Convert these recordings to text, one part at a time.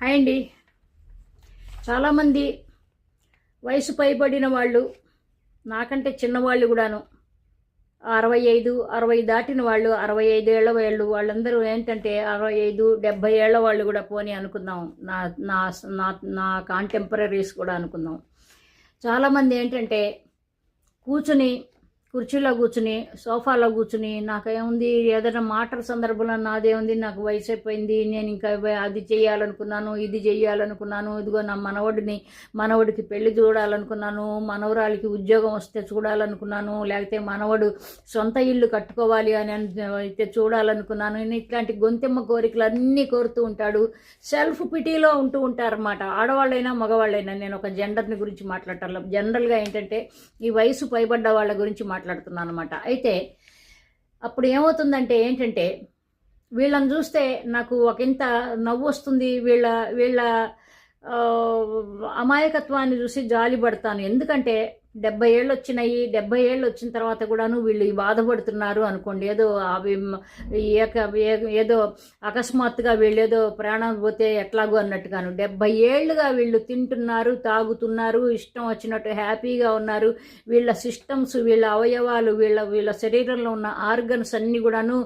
Hi అండి. చాలామంది వయసు పైబడిన వాళ్ళు నాకంటే చిన్నవాళ్ళు కూడాను. అరవై ఐదు అరవై దాటిన వాళ్ళు అరవై ఐదు ఏళ్ళ వాళ్ళు వాళ్ళందరూ ఏంటంటే అరవై ఐదు డెబ్బై ఏళ్ళ వాళ్ళు కూడా పోనీ అనుకుందాం. నా నా నా నా కాంటెంపరీస్ కూడా అనుకుందాం. చాలామంది ఏంటంటే కూర్చుని కుర్చీలో కూర్చుని సోఫాలో కూర్చుని నాకేముంది ఏదైనా మాటల సందర్భంలో నాదేముంది నాకు వయసు అయిపోయింది నేను ఇంకా అది చేయాలనుకున్నాను ఇది చేయాలనుకున్నాను ఇదిగో నా మనవడిని మనవడికి పెళ్ళి చూడాలనుకున్నాను మనవరాలికి ఉద్యోగం వస్తే చూడాలనుకున్నాను లేకపోతే మనవడు సొంత ఇల్లు కట్టుకోవాలి అని అయితే చూడాలనుకున్నాను ఇట్లాంటి గొంతెమ్మ కోరికలు అన్నీ కోరుతూ ఉంటాడు. సెల్ఫ్ పిటీలో ఉంటూ ఉంటారన్నమాట. ఆడవాళ్ళైనా మగవాళ్ళైనా నేను ఒక జెండర్ని గురించి మాట్లాడటం జనరల్గా ఏంటంటే ఈ వయసు పైబడ్డ వాళ్ళ గురించి మాట్లాడుతున్నాను అనమాట అయితే అప్పుడు ఏమవుతుందంటే ఏంటంటే వీళ్ళని చూస్తే నాకు ఒకంత నవ్వు వస్తుంది. వీళ్ళ వీళ్ళ అమాయకత్వాన్ని చూసి జాలి పడతాను ఎందుకంటే డెబ్బై ఏళ్ళు వచ్చినాయి డెబ్బై ఏళ్ళు వచ్చిన తర్వాత కూడాను వీళ్ళు బాధపడుతున్నారు అనుకోండి. ఏదో అవి ఏక ఏదో అకస్మాత్తుగా వీళ్ళు ఏదో ప్రాణం పోతే ఎట్లాగో అన్నట్టుగాను. డెబ్బై ఏళ్ళుగా వీళ్ళు తింటున్నారు తాగుతున్నారు ఇష్టం వచ్చినట్టు హ్యాపీగా ఉన్నారు. వీళ్ళ సిస్టమ్స్ వీళ్ళ అవయవాలు వీళ్ళ వీళ్ళ శరీరంలో ఉన్న ఆర్గన్స్ అన్నీ కూడాను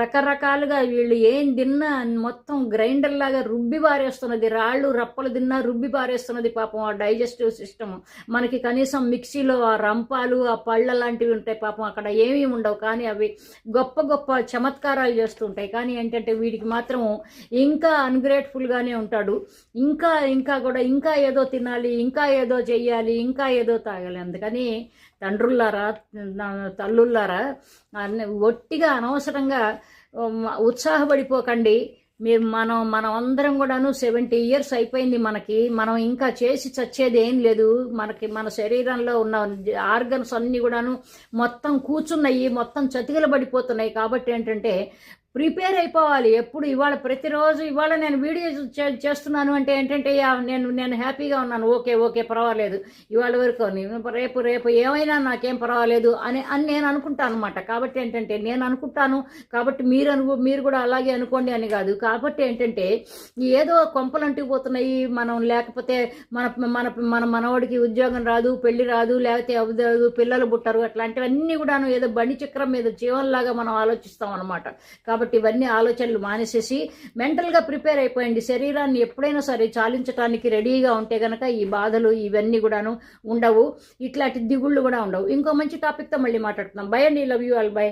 రకరకాలుగా వీళ్ళు ఏం తిన్నా మొత్తం గ్రైండర్ లాగా రుబ్బి పారేస్తున్నది. రాళ్ళు రప్పలు తిన్నా రుబ్బి పారేస్తున్నది పాపం ఆ డైజెస్టివ్ సిస్టమ్. మనకి కనీసం మిక్సీ మిర్చిలో ఆ రంపాలు ఆ పళ్ళ లాంటివి ఉంటాయి పాపం అక్కడ ఏమీ ఉండవు. కానీ అవి గొప్ప గొప్ప చమత్కారాలు చేస్తూ ఉంటాయి. కానీ ఏంటంటే వీడికి మాత్రం ఇంకా అన్గ్రేట్ఫుల్గానే ఉంటాడు. ఇంకా ఇంకా కూడా ఇంకా ఏదో తినాలి ఇంకా ఏదో చెయ్యాలి ఇంకా ఏదో తాగాలి. అందుకని తండ్రులారా తల్లుల్లారా ఒట్టిగా అనవసరంగా ఉత్సాహపడిపోకండి. మీరు మనం మనం అందరం కూడాను సెవెంటీ ఇయర్స్ అయిపోయింది మనకి. మనం ఇంకా చేసి చచ్చేది ఏం లేదు. మనకి మన శరీరంలో ఉన్న ఆర్గన్స్ అన్నీ కూడాను మొత్తం కూర్చున్నాయి మొత్తం చతికిల పడిపోతున్నాయి కాబట్టి ఏంటంటే ప్రిపేర్ అయిపోవాలి. ఎప్పుడు ఇవాళ ప్రతిరోజు ఇవాళ నేను వీడియో చే- చేస్తున్నాను అంటే ఏంటంటే యా, నేను నేను హ్యాపీగా ఉన్నాను. ఓకే ఓకే పర్వాలేదు. ఇవాళ వరకు రేపు రేపు ఏమైనా నాకేం పర్వాలేదు అని అని నేను అనుకుంటాను అనమాట కాబట్టి ఏంటంటే నేను అనుకుంటాను. కాబట్టి మీరు అను మీరు కూడా అలాగే అనుకోండి అని కాదు. కాబట్టి ఏంటంటే ఏదో కొంపలు అంటుకుపోతున్నాయి. మనం లేకపోతే మన మన మన మనవాడికి ఉద్యోగం రాదు పెళ్ళి రాదు లేకపోతే అవ్వదు పిల్లలు పుట్టరు. అట్లాంటివన్నీ కూడాను ఏదో బండి చక్రం మీద జీవనలాగా మనం ఆలోచిస్తాం అనమాట కాబట్టి ఇవన్నీ ఆలోచనలు మానేసేసి మెంటల్గా ప్రిపేర్ అయిపోయింది శరీరాన్ని ఎప్పుడైనా సరే చాలించడానికి రెడీగా ఉంటే కనుక ఈ బాధలు ఇవన్నీ కూడాను ఉండవు. ఇట్లాంటి దిగుళ్ళు కూడా ఉండవు. ఇంకో మంచి టాపిక్తో మళ్ళీ మాట్లాడుతున్నాం బై అండి. Love you all by